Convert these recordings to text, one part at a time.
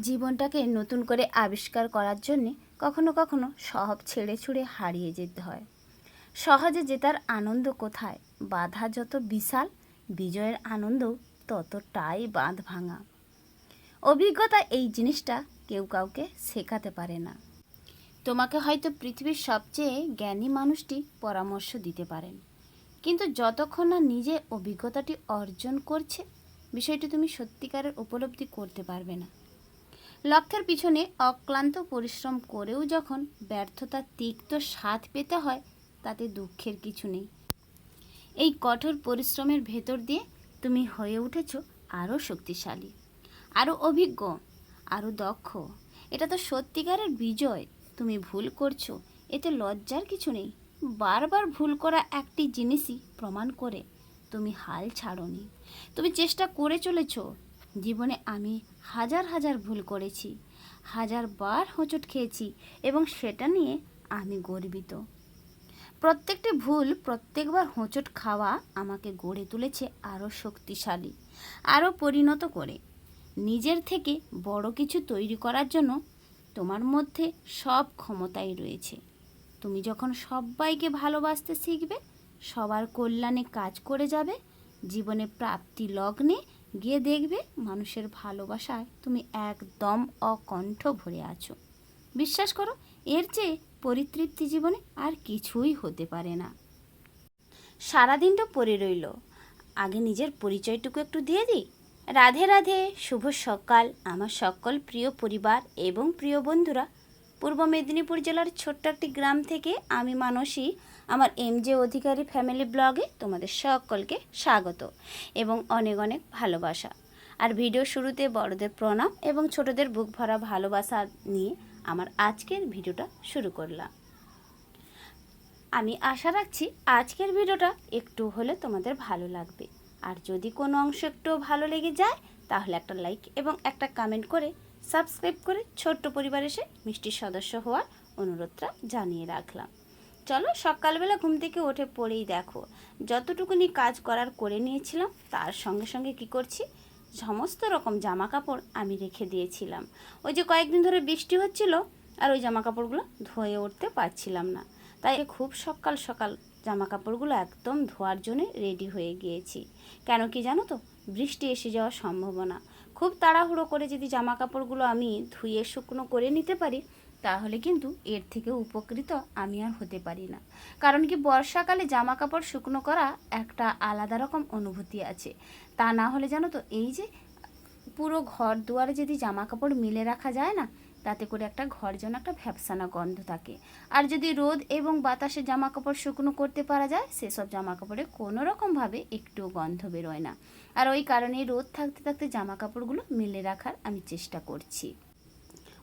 জীবনটাকে নতুন করে আবিষ্কার করার জন্যে কখনো কখনো সব ছেড়ে ছুড়ে হারিয়ে যেতে হয়। সহজে জেতার আনন্দ কোথায়? বাধা যত বিশাল, বিজয়ের আনন্দও ততটাই বাঁধ ভাঙা। অভিজ্ঞতা এই জিনিসটা কেউ কাউকে শেখাতে পারে না। তোমাকে হয়তো পৃথিবীর সবচেয়ে জ্ঞানী মানুষটি পরামর্শ দিতে পারেন। কিন্তু যতক্ষণ না নিজে অভিজ্ঞতাটি অর্জন করছে, বিষয়টি তুমি সত্যিকারের উপলব্ধি করতে পারবে না। লক্ষ্যের পিছনে অক্লান্ত পরিশ্রম করেও যখন ব্যর্থতার তিক্ত স্বাদ পেতে হয়, তাতে দুঃখের কিছু নেই। এই কঠোর পরিশ্রমের ভেতর দিয়ে তুমি হয়ে উঠেছ আরও শক্তিশালী, আরও অভিজ্ঞ, আরও দক্ষ। এটা তো সত্যিকারের বিজয়। তুমি ভুল করছ, এতে লজ্জার কিছু নেই। বারবার ভুল করা একটি জিনিসই প্রমাণ করে তুমি হাল ছাড়োনি। তুমি চেষ্টা করে চলেছ। জীবনে আমি হাজার হাজার ভুল করেছি, হাজার বার হোঁচট খেয়েছি এবং সেটা নিয়ে আমি গর্বিত। প্রত্যেকটি ভুল প্রত্যেকবার হোঁচট খাওয়া আমাকে গড়ে তুলেছে আরও শক্তিশালী, আরও পরিণত করে। নিজের থেকে বড় কিছু তৈরি করার জন্য তোমার মধ্যে সব ক্ষমতাই রয়েছে। তুমি যখন সবাইকে ভালোবাসতে শিখবে, সবার কল্যাণে কাজ করে যাবে, জীবনে প্রাপ্তি লগ্নে গিয়ে দেখবে মানুষের ভালোবাসায় তুমি একদম অকণ্ঠ ভরে আছো। বিশ্বাস করো, এর চেয়ে পরিতৃপ্তি জীবনে আর কিছুই হতে পারে না। সারাদিনটা পড়ে রইল। আগে নিজের পরিচয়টুকু একটু দিয়ে দিই। রাধে রাধে, শুভ সকাল, আমার সকল প্রিয় পরিবার এবং প্রিয় বন্ধুরা। পূর্ব মেদিনীপুর জেলার ছোট্ট একটি গ্রাম থেকে আমি মানসী আমার এম জে অধিকারী ফ্যামিলি ব্লগে তোমাদের সকলকে স্বাগত এবং অনেক অনেক ভালোবাসা। আর ভিডিও শুরুতে বড়দের প্রণাম এবং ছোটদের বুক ভরা ভালোবাসা নিয়ে আমার আজকের ভিডিওটা শুরু করলাম। আমি আশা রাখছি আজকের ভিডিওটা একটু হলে তোমাদের ভালো লাগবে। আর যদি কোনো অংশ একটু ভালো লেগে যায়, তাহলে একটা লাইক এবং একটা কমেন্ট করে সাবস্ক্রাইব করে ছোট্ট পরিবার এসে মিষ্টির সদস্য হওয়ার অনুরোধটা জানিয়ে রাখলাম। চলো সকালবেলা ঘুম থেকে উঠে পড়েই দেখো। যতটুকুনি কাজ করার করে নিয়েছিলাম, তার সঙ্গে সঙ্গে কি করছি? সমস্ত রকম জামা কাপড় আমি রেখে দিয়েছিলাম। ওই যে কয়েকদিন ধরে বৃষ্টি হচ্ছিল, আর ওই জামা কাপড়গুলো ধুয়ে উঠতে পারছিলাম না। তাই খুব সকাল সকাল জামা কাপড়গুলো একদম ধোয়ার জন্য রেডি হয়ে গিয়েছি। কেন কি জানো তো, বৃষ্টি এসে যাওয়ার সম্ভাবনা। খুব তাড়াহুড়ো করে যদি জামা কাপড়গুলো আমি ধুয়ে শুকনো করে নিতে পারি তাহলে কিন্তু এর থেকে উপকৃত আমি আর হতে পারি না। কারণ কি বর্ষাকালে জামা কাপড় শুকনো করা একটা আলাদা রকম অনুভূতি আছে। তা না হলে জানো তো এই যে পুরো ঘর দুয়ারে যদি জামা কাপড় মিলে রাখা যায় না, তাতে করে একটা ঘর যেন একটা ভ্যাপসানা গন্ধ থাকে। আর যদি রোদ এবং বাতাসে জামা কাপড় শুকনো করতে পারা যায়, সেসব জামা কাপড়ে কোনো রকমভাবে একটুও গন্ধ বেরোয় না। আর ওই কারণে রোদ থাকতে থাকতে জামা কাপড়গুলো মেলে রাখার আমি চেষ্টা করছি।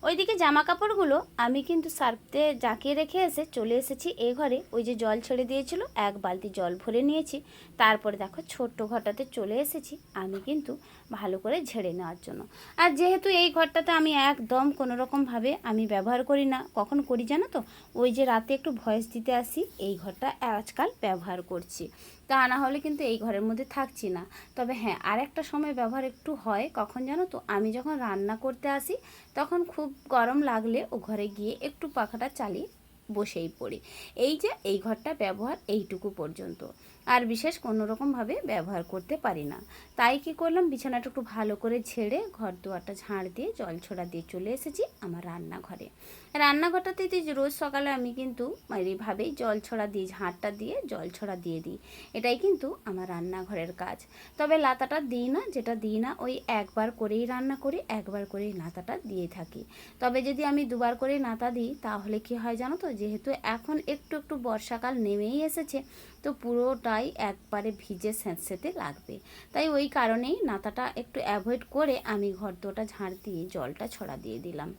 ওইদিকে জামা কাপড়গুলো আমি কিন্তু সার্ফতে জাঁকিয়ে রেখে এসে চলে এসেছি এ ঘরে। ওই যে জল ছেড়ে দিয়েছিল, এক বালতি জল ভরে নিয়েছি। তারপরে দেখো ছোট্ট ঘটাতে চলে এসেছি। আমি কিন্তু ভালো করে ঝেড়ে নেওয়ার জন্য। আর যেহেতু এই ঘরটাতে আমি একদম কোনো রকমভাবে আমি ব্যবহার করি না, কখন করি জানো তো? ওই যে রাতে একটু ভয়েস দিতে আসি, এই ঘরটা আজকাল ব্যবহার করছি। তা না হলে কিন্তু এই ঘরের মধ্যে থাকছি না। তবে হ্যাঁ আর একটা সময় ব্যবহার একটু হয়, কখন জানো তো? আমি যখন রান্না করতে আসি, তখন খুব গরম লাগলে ও ঘরে গিয়ে একটু পাখাটা চালিয়ে বসেই পড়ি। এই যে, এই ঘরটা ব্যবহার এইটুকু পর্যন্ত। আর বিশেষ কোনো রকমভাবে ব্যবহার করতে পারি না। তাই কি করলাম? বিছানাটা একটু ভালো করে ঝেড়ে ঘর দুয়ারটা ঝাড় দিয়ে জল ছড়া দিয়ে চলে এসেছি আমার রান্নাঘরে। রান্নাঘরটাতে রোজ সকালে আমি কিন্তু এইভাবেই জল ছড়া দিই ঝাঁটটা দিয়ে জল ছড়া দিয়ে দিই। এটাই কিন্তু আমার রান্নাঘরের কাজ। তবে লাতাটা দিই না, যেটা দিই না ওই একবার করেই রান্না করি, একবার করেই নাতাটা দিয়ে থাকি। তবে যদি আমি দুবার করে নাতা দিই, তাহলে কি হয় জানো তো? যেহেতু এখন একটু একটু বর্ষাকাল নেমেই এসেছে তো পুরোটাই একবারে ভিজে স্যাঁতস্যাঁতে লাগবে। তাই ওই কারণেই নাতাটা একটু অ্যাভয়েড করে আমি ঘর দুটা ঝাড় দিয়ে জলটা ছড়া দিয়ে দিলাম।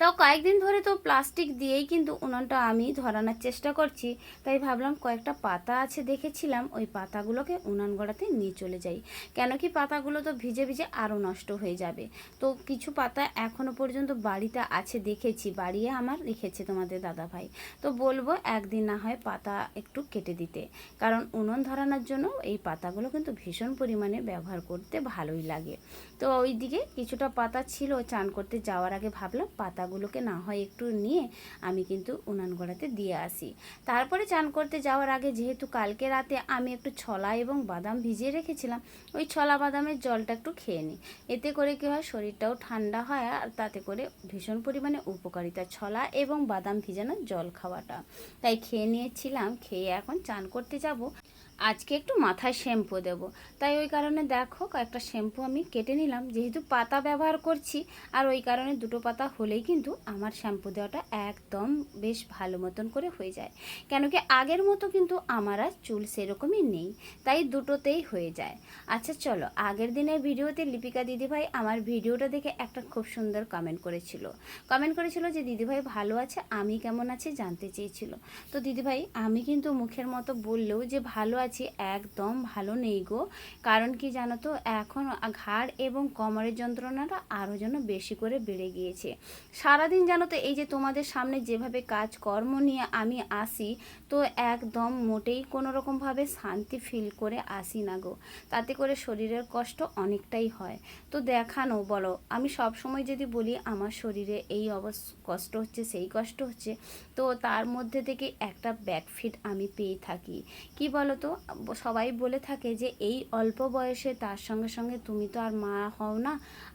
তাও কয়েকদিন ধরে তো প্লাস্টিক দিয়েই কিন্তু উনুনটা আমি ধরানোর চেষ্টা করছি। তাই ভাবলাম কয়েকটা পাতা আছে দেখেছিলাম, ওই পাতাগুলোকে উনান গড়াতে নিয়ে চলে যাই। কেন কি পাতাগুলো তো ভিজে ভিজে আরও নষ্ট হয়ে যাবে। তো কিছু পাতা এখনও পর্যন্ত বাড়িতে আছে দেখেছি, বাড়িয়ে আমার রেখেছে তোমাদের দাদা ভাই তো বলব একদিন না হয় পাতা একটু কেটে দিতে। কারণ উনুন ধরানোর জন্য এই পাতাগুলো কিন্তু ভীষণ পরিমাণে ব্যবহার করতে ভালোই লাগে। তো ওইদিকে কিছুটা পাতা ছিল, চান করতে যাওয়ার আগে ভাবলাম পাতাগুলোকে না হয় একটু নিয়ে আমি কিন্তু উনান গোড়াতে দিয়ে আসি। তারপরে চান করতে যাওয়ার আগে যেহেতু কালকে রাতে আমি একটু ছলা এবং বাদাম ভিজিয়ে রেখেছিলাম, ওই ছলা বাদামের জলটা একটু খেয়ে নিই। এতে করে কী হয়, শরীরটাও ঠান্ডা হয় আর তাতে করে ভীষণ পরিমাণে উপকারিতা ছলা এবং বাদাম ভিজানো জল খাওয়াটা। তাই খেয়ে নিয়েছিলাম, খেয়ে এখন চান করতে যাব। আজকে একটু মাথায় শ্যাম্পু দেব। তাই ওই কারণে দেখো কয়েকটা শ্যাম্পু আমি কেটে নিলাম। যেহেতু পাতা ব্যবহার করছি, আর ওই কারণে দুটো পাতা হলেই কিন্তু আমার শ্যাম্পু দেওয়াটা একদম বেশ ভালো মতন করে হয়ে যায়। কেন কি আগের মতো কিন্তু আমার আর চুল সেরকমই নেই, তাই দুটোতেই হয়ে যায়। আচ্ছা চলো, আগের দিনের ভিডিওতে লিপিকা দিদিভাই আমার ভিডিওটা দেখে একটা খুব সুন্দর কমেন্ট করেছিল। কমেন্ট করেছিল যে, দিদিভাই ভালো আছে, আমি কেমন আছি জানতে চেয়েছিল। তো দিদিভাই, আমি কিন্তু মুখের মতো বললেও যে, ভালো আছি একদম ভালো নেই গো। কারণ কি জানো তো, এখন ঘাড় এবং কমরের যন্ত্রণাটা আরও যেন বেশি করে বেড়ে গিয়েছে। সারাদিন জানো তো, এই যে তোমাদের সামনে যেভাবে কাজ কর্ম নিয়ে আমি আসি, তো একদম মোটেই কোনো রকমভাবে শান্তি ফিল করে আসি না গো। তাতে করে শরীরের কষ্ট অনেকটাই হয়। তো দেখানো, বলো, আমি সব সময় যদি বলি আমার শরীরে এই অবস, কষ্ট হচ্ছে, সেই কষ্ট হচ্ছে, তো তার মধ্যে থেকে একটা ব্যাকফিট আমি পেয়ে থাকি। কি বলো তো? সবাই বলে থাকে যে এই অল্প বয়সে তার সঙ্গে সঙ্গে তুমি তো আর মা হও না,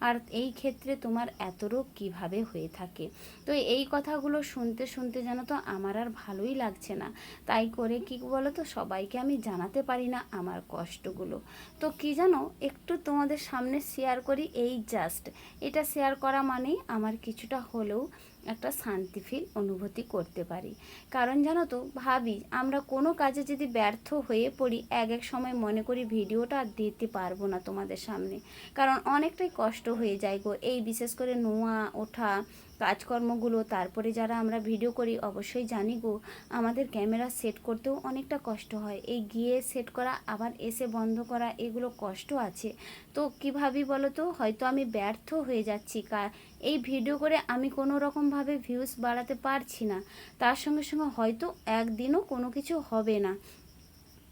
আর এই ক্ষেত্রে তোমার এত রোগ কীভাবে হয়ে থাকে? তো এই কথাগুলো শুনতে শুনতে যেন তো আমার আর ভালোই লাগছে না। তাই করে কি বলো তো সবাইকে আমি জানাতে পারি না আমার কষ্টগুলো। তো কি জানো, একটু তোমাদের সামনে শেয়ার করি এই জাস্ট এটা শেয়ার করা মানেই আমার কিছুটা হলেও একটা শান্তি ফিল অনুভূতি করতে পারি। কারণ জানো তো, ভাবি, আমরা কোনো কাজে যদি ব্যর্থ হয়ে পড়ি, এক এক সময় মনে করি ভিডিওটা আর দিতে পারব না তোমাদের সামনে। কারণ অনেকটাই কষ্ট হয়ে যায় গো। এই বিশেষ করে নোয়া, ওঠা কাজকর্মগুলো, তারপরে যারা আমরা ভিডিও করি, অবশ্যই জানি গো, আমাদের ক্যামেরা সেট করতেও অনেকটা কষ্ট হয়। এই গিয়ে সেট করা, আবার এসে বন্ধ করা, এগুলো কষ্ট আছে। তো কীভাবে বলো তো হয়তো আমি ব্যর্থ হয়ে যাচ্ছি। কা, এই ভিডিও করে আমি কোনো রকমভাবে ভিউজ বাড়াতে পারছি না। তার সঙ্গে সঙ্গে হয়তো একদিনও কোনো কিছু হবে না।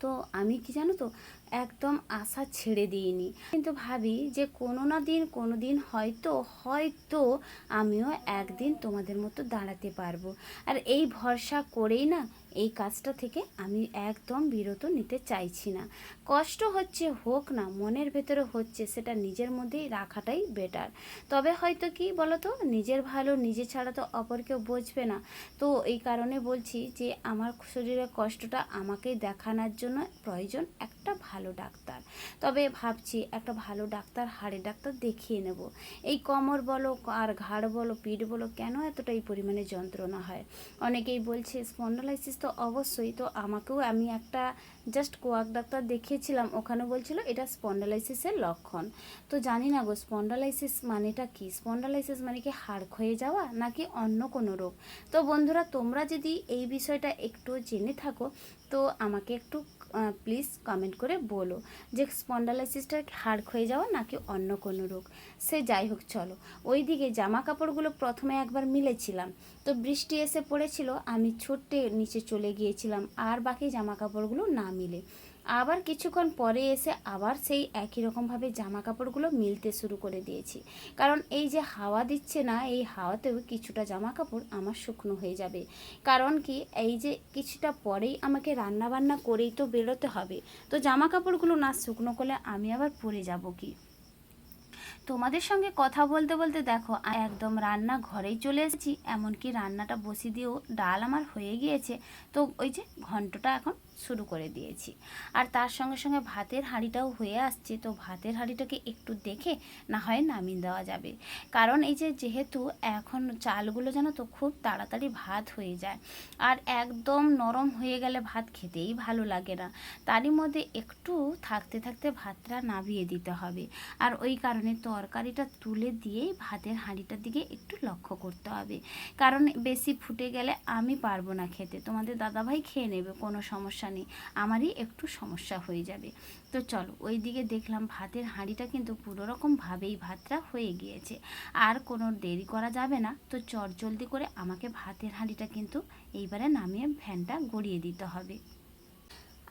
তো আমি কি জানো তো? একদম আশা ছেড়ে দিইনি। কিন্তু ভাবি যে কোনো না দিন, কোনো দিন হয়তো হয়তো আমিও একদিন তোমাদের মতো দাঁড়াতে পারব। আর এই ভরসা করেই না এই কাজটা থেকে আমি একদম বিরত নিতে চাইছি না। কষ্ট হচ্ছে হোক না, মনের ভেতরে হচ্ছে, সেটা নিজের মধ্যেই রাখাটাই বেটার তবে হয়তো কি বলতো, নিজের ভালো নিজে ছাড়া তো অপর কেউ বুঝবে না। তো এই কারণে বলছি যে, আমার শরীরের কষ্টটা আমাকেই দেখানোর জন্য প্রয়োজন একটা ভালো ডাক্তার। তবে ভাবছি একটা ভালো ডাক্তার, হাড়ের ডাক্তার দেখিয়ে নেব। এই কোমর বলো, আর ঘাড় বলো, পিঠ বলো, কেন এতটাই পরিমাণে যন্ত্রণা হয়? অনেকেই বলছে স্পন্ডলাইসিস তো অবশ্যই। তো আমাকেও আমি একটা জাস্ট কোয়াক ডাক্তার দেখিয়েছিলাম, ওখানে বলছিল এটা স্পন্ডালাইসিসের লক্ষণ। তো জানি না গো স্পন্ডালাইসিস মানেটা কি? স্পন্ডালাইসিস মানে কি হাড় ক্ষয়ে যাওয়া নাকি অন্য কোনো রোগ? তো বন্ধুরা, তোমরা যদি এই বিষয়টা একটু জেনে থাকো, তো আমাকে একটু প্লিজ কমেন্ট করে বলো যে স্পন্ডালাইসিসটা হাড় ক্ষয়ে যাওয়া নাকি অন্য কোনো রোগ। সে যাই হোক, চলো। ওই দিকে জামা কাপড়গুলো প্রথমে একবার মিলেছিলাম। তো বৃষ্টি এসে পড়েছিল, আমি ছোট্টে নিচে চলে গিয়েছিলাম, আর বাকি জামা কাপড়গুলো না মিলে। আবার কিছুক্ষণ পরে এসে আবার সেই একই রকমভাবে জামা কাপড়গুলো মিলতে শুরু করে দিয়েছি। কারণ এই যে হাওয়া দিচ্ছে না, এই হাওয়াতেও কিছুটা জামা কাপড় আমার শুকনো হয়ে যাবে। কারণ কি, এই যে কিছুটা পরেই আমাকে রান্না বান্না করেই তো বেরোতে হবে। তো জামা কাপড়গুলো না শুকনো করলে আমি আবার পরে যাব কি? তোমাদের সঙ্গে কথা বলতে বলতে দেখো, একদম রান্না ঘরেই চলে এসেছি। এমনকি রান্নাটা বসিয়ে দিয়েও ডাল আমার হয়ে গিয়েছে। তো ওই যে ঘন্টটা এখন শুরু করে দিয়েছি। আর তার সঙ্গে সঙ্গে ভাতের হাঁড়িটাও হয়ে আসছে। তো ভাতের হাঁড়িটাকে একটু দেখে না হয় নামিয়ে দেওয়া যাবে। কারণ এই যে যেহেতু এখন চালগুলো যেন তো খুব তাড়াতাড়ি ভাত হয়ে যায়। আর একদম নরম হয়ে গেলে ভাত খেতেই ভালো লাগে না। তারই মধ্যে একটু থাকতে থাকতে ভাতটা নামিয়ে দিতে হবে। আর ওই কারণে তরকারিটা তুলে দিয়েই ভাতের হাঁড়িটার দিকে একটু লক্ষ্য করতে হবে। কারণ বেশি ফুটে গেলে আমি পারব না খেতে। তোমাদের দাদাভাই খেয়ে নেবে, কোনো সমস্যা নেই, আমারই একটু সমস্যা হয়ে যাবে। তো চলো ওই দিকে দেখলাম ভাতের হাঁড়িটা কিন্তু পুরো রকমভাবেই ভাতটা হয়ে গিয়েছে। আর কোনো দেরি করা যাবে না, তো চট জলদি করে আমাকে ভাতের হাঁড়িটা কিন্তু এইবারে নামিয়ে ফ্যানটা গড়িয়ে দিতে হবে।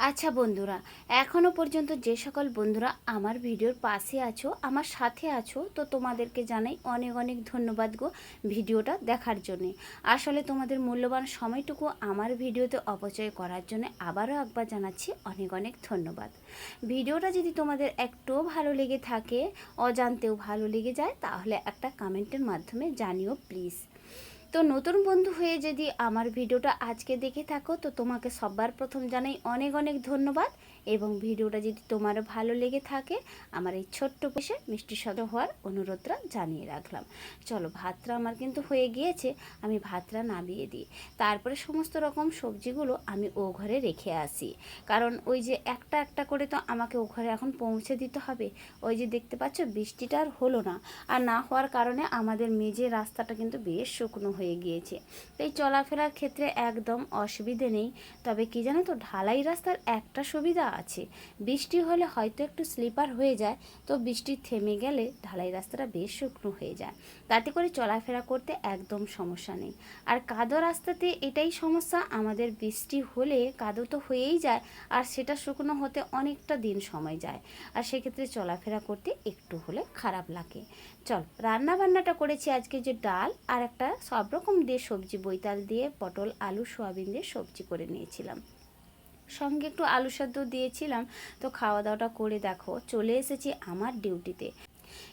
আচ্ছা বন্ধুরা এখনও পর্যন্ত যে সকল বন্ধুরা আমার ভিডিওর পাশে আছো, আমার সাথে আছো, তো তোমাদেরকে জানাই অনেক অনেক ধন্যবাদ গো ভিডিওটা দেখার জন্যে। আসলে তোমাদের মূল্যবান সময়টুকু আমার ভিডিওতে অপচয় করার জন্য আবারও একবার জানাচ্ছি অনেক অনেক ধন্যবাদ। ভিডিওটা যদি তোমাদের একটুও ভালো লেগে থাকে, অজান্তেও ভালো লেগে যায়, তাহলে একটা কমেন্টের মাধ্যমে জানিও প্লিজ তো নতুন বন্ধু হয়ে যদি আমার ভিডিওটা আজকে দেখে থাকো, তো তোমাকে সবার প্রথম জানাই অনেক অনেক ধন্যবাদ। এবং ভিডিওটা যদি তোমার ভালো লেগে থাকে, আমার এই ছোট্ট পেশে মিষ্টি সদ হওয়ার অনুরোধটা জানিয়ে রাখলাম। চলো, ভাতটা আমার কিন্তু হয়ে গিয়েছে, আমি ভাতটা নামিয়ে দিই। তারপরে সমস্ত রকম সবজিগুলো আমি ও ঘরে রেখে আসি। কারণ ওই যে একটা একটা করে তো আমাকে ও ঘরে এখন পৌঁছে দিতে হবে, ওই যে দেখতে পাচ্ছ বৃষ্টিটা আর হলো না। আর না হওয়ার কারণে আমাদের মেঝের রাস্তাটা কিন্তু বেশ শুকনো হয়ে গিয়েছে। এই চলাফেরার ক্ষেত্রে একদম অসুবিধে নেই। তবে কি জানো তো, ঢালাই রাস্তার একটা সুবিধা আছে। বৃষ্টি হলে হয়তো একটু স্লিপার হয়ে যায়, তো বৃষ্টি থেমে গেলে ঢালাই রাস্তাটা বেশ শুকনো হয়ে যায়। তাতে করে চলাফেরা করতে একদম সমস্যা নেই। আর কাদো রাস্তাতে এটাই সমস্যা, আমাদের বৃষ্টি হলে কাদো তো হয়েই যায়, আর সেটা শুকনো হতে অনেকটা দিন সময় যায়। আর সেক্ষেত্রে চলাফেরা করতে একটু হলে খারাপ লাগে। চল রান্না বান্নাটা করেছি আজকে যে ডাল আর একটা সব রকম দিয়ে সবজি, বৈতাল দিয়ে পটল, আলু, সোয়াবিন দিয়ে সবজি করে নিয়েছিলাম। সঙ্গে একটু আলু সেদ্ধ দিয়েছিলাম। তো খাওয়া দাওয়াটা করে দেখো, চলে এসেছি আমার ডিউটিতে।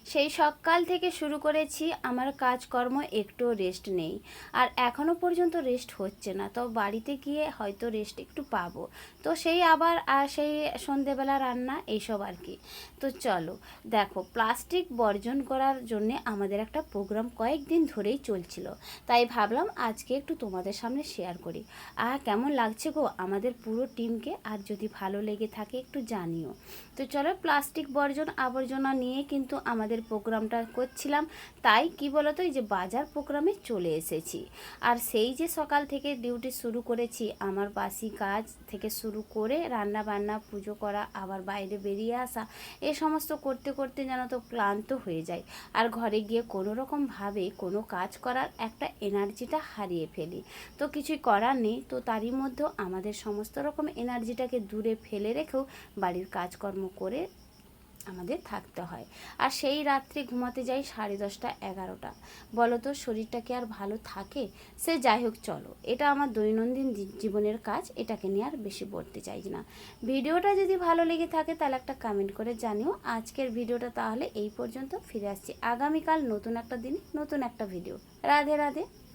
সেই সকাল থেকে শুরু করেছি, আমার কাজকর্ম একটু রেস্ট নেই। আর এখনও পর্যন্ত রেস্ট হচ্ছে না, তো বাড়িতে গিয়ে হয়তো রেস্ট একটু পাবো। তো সেই আবার আর সেই সন্ধেবেলা রান্না এইসব আর কি। তো চলো, দেখো প্লাস্টিক বর্জন করার জন্য আমাদের একটা প্রোগ্রাম কয়েকদিন ধরেই চলছিল। তাই ভাবলাম আজকে একটু তোমাদের সামনে শেয়ার করি। আহ কেমন লাগছে গো আমাদের পুরো টিমকে আর যদি ভালো লেগে থাকে একটু জানিও। তো চলো প্লাস্টিক বর্জন আবর্জনা নিয়ে কিন্তু আমাদের প্রোগ্রামটা করছিলাম। তাই কি বলতো, এই যে বাজার প্রোগ্রামে চলে এসেছি। আর সেই যে সকাল থেকে ডিউটি শুরু করেছি, আমার বাসি কাজ থেকে শুরু করে রান্না বান্না পুজো করা, আবার বাইরে বেরিয়ে আসা, এ সমস্ত করতে করতে যেন তো ক্লান্ত হয়ে যায় আর ঘরে গিয়ে কোনো রকমভাবে কোনো কাজ করার একটা এনার্জিটা হারিয়ে ফেলি। তো কিছুই করার নেই, তো তারই মধ্যেও আমাদের সমস্ত রকম এনার্জিটাকে দূরে ফেলে রেখেও বাড়ির কাজকর্ম করে আমাদের থাকতে হয়। আর সেই রাত্রে ঘুমাতে যাই সাড়ে দশটা, এগারোটা। বলো তো শরীরটা কি আর ভালো থাকে? সে যাই হোক, চলো। এটা আমার দৈনন্দিন জীবনের কাজ, এটাকে নিয়ে আর বেশি বলতে চাই না। ভিডিওটা যদি ভালো লেগে থাকে, তাহলে একটা কমেন্ট করে জানিও। আজকের ভিডিওটা তাহলে এই পর্যন্ত। ফিরে আসছি আগামীকাল নতুন একটা দিনে, নতুন একটা ভিডিও রাধে রাধে।